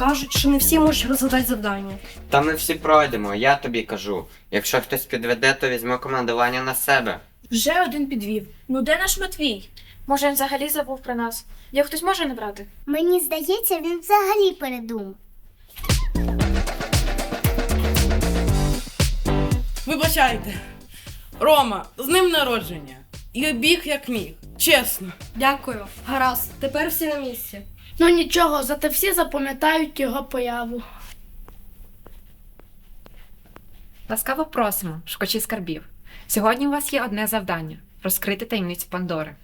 Кажуть, що не всі можуть розгадати завдання. Та ми всі пройдемо, я тобі кажу. Якщо хтось підведе, то візьме командування на себе. Вже один підвів. Ну де наш Матвій? Може, він взагалі забув про нас. Його хтось може не брати? Мені здається, він взагалі передумав. Вибачайте. Рома, з ним народження. І біг як міг. Чесно. Дякую. Гаразд, тепер всі на місці. Ну нічого, зате всі запам'ятають його появу. Ласкаво просимо, шукачі скарбів. Сьогодні у вас є одне завдання розкрити таємницю Пандори.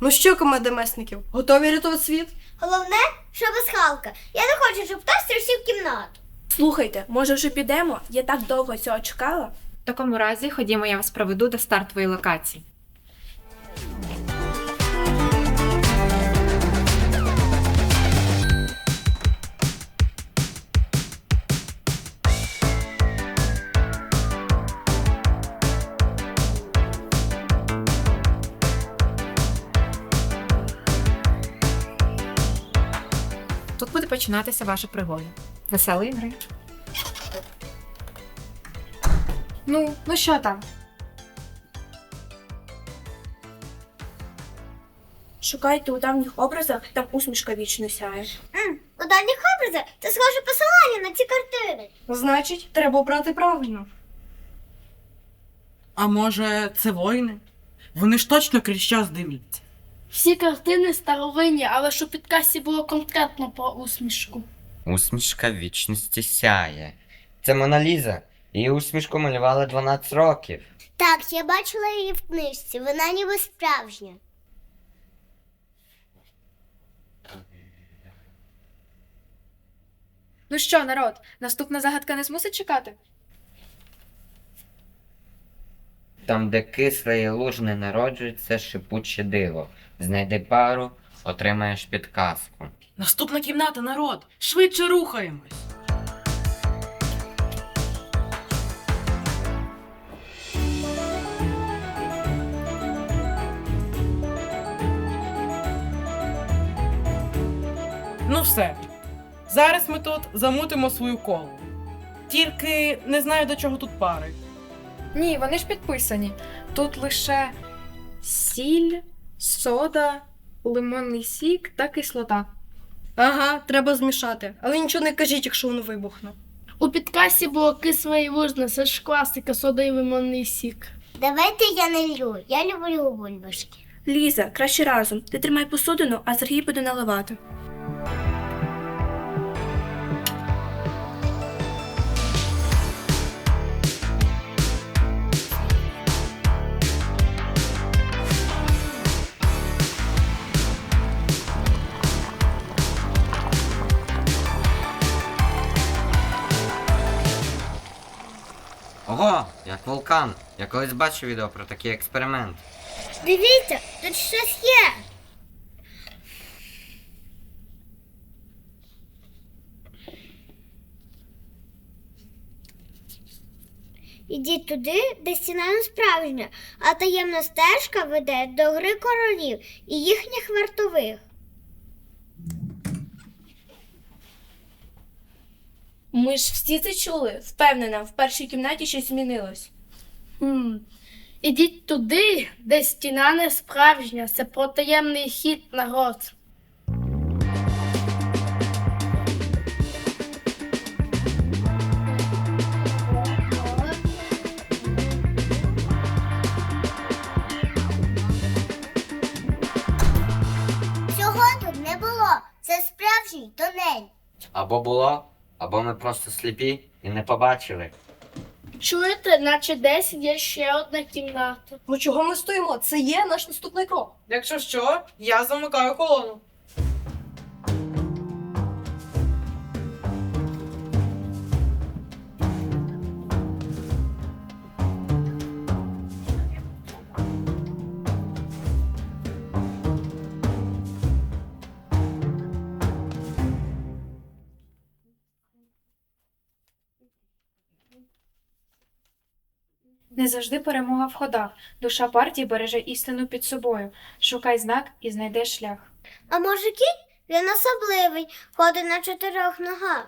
Ну що, команда месників, готові рятувати світ? Головне, що без Халка. Я не хочу, щоб хтось трусив кімнату. Слухайте, може вже підемо? Я так довго цього чекала. В такому разі ходімо, я вас проведу до стартової локації. Починатися ваша пригода. Веселої гри. Ну, ну що там? Шукайте у давніх образах, там усмішка вічно сяє. М, у дальніх образах це схоже посилання на ці картини. Значить, треба обрати правильно. А може, це воїни? Вони ж точно крізь час дивляться. Всі картини старовинні, але що під касі було конкретно про усмішку. Усмішка вічності сяє. Це Моналіза. Її усмішку малювали 12 років. Так, я бачила її в книжці, вона ніби справжня. Ну що, народ, наступна загадка не змусить чекати? Там, де кисле і лужне народжується шипуче диво. Знайди пару, отримаєш підказку. Наступна кімната, народ! Швидше рухаємось. Ну все. Зараз ми тут замутимо свою колу. Тільки не знаю, до чого тут пари. Ні, вони ж підписані. Тут лише сіль, сода, лимонний сік та кислота. Ага, треба змішати. Але нічого не кажіть, якщо воно вибухне. У підкасі було кисле і лужне, це ж класика, сода і лимонний сік. Давайте я налью. Я люблю бульбашки. Ліза, краще разом. Ти тримай посудину, а Сергій буде наливати. Ого, як вулкан. Я колись бачив відео про такий експеримент. Дивіться, тут щось є. Ідіть туди, де стіна не справжня, а таємна стежка веде до гри королів і їхніх вартових. Ми ж всі це чули. Впевнена, в першій кімнаті щось змінилось. Хм. Ідіть туди, де стіна не справжня, це про таємний хід народ. Цього тут не було. Це справжній тунель. Або було, або ми просто сліпі і не побачили. Чуєте, наче десь є ще одна кімната. Ну чого ми стоїмо? Це є наш наступний крок. Якщо що, я замикаю колону. Не завжди перемога в ходах. Душа партії береже істину під собою. Шукай знак і знайдеш шлях. А може кінь Він особливий, ходить на чотирьох ногах.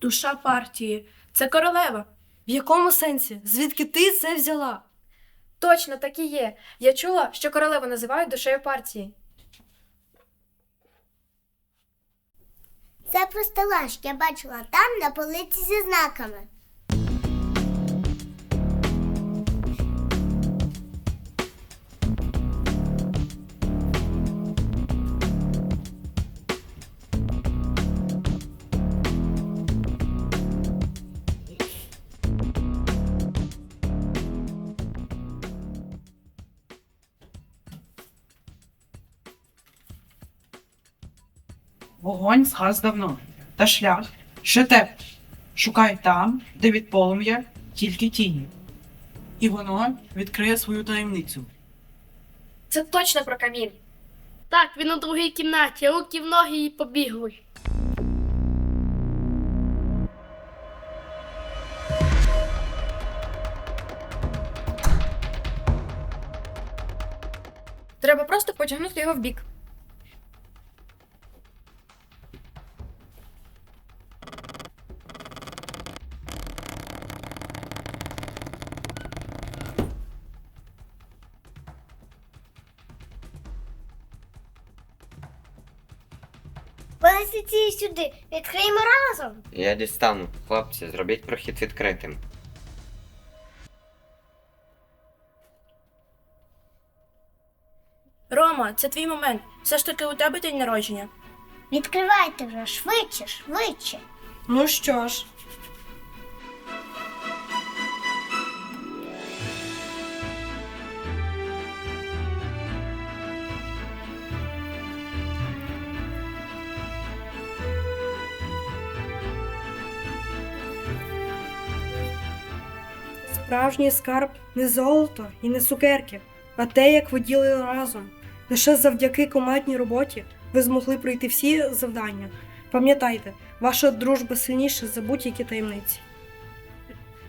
Душа партії. Це королева. В якому сенсі? Звідки ти це взяла? Точно так і є. Я чула, що королеву називають душею партії. Це просто лаш, я бачила там на полиці зі знаками. Вогонь згас давно, та шлях ще теплий. Шукай там, де від полум'я тільки тіні. І воно відкриє свою таємницю. Це точно про камін. Так, він у другій кімнаті, руки в ноги і побігли. Треба просто потягнути його в бік. Понесіть сюди, відкриємо разом. Я дістану. Хлопці, зробіть прохід відкритим. Рома, це твій момент. Все ж таки у тебе день народження. Відкривайте вже швидше, швидше. Ну що ж, Справжній скарб не золото і не цукерки, а те, як ви діли разом. Лише завдяки командній роботі ви змогли пройти всі завдання. Пам'ятайте, ваша дружба сильніша за будь-які таємниці.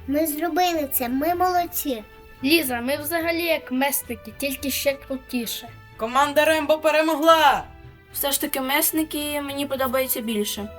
Ми зробили це, ми молодці. Ліза, ми взагалі як месники, тільки ще крутіше. Команда Рембо перемогла! Все ж таки месники мені подобаються більше.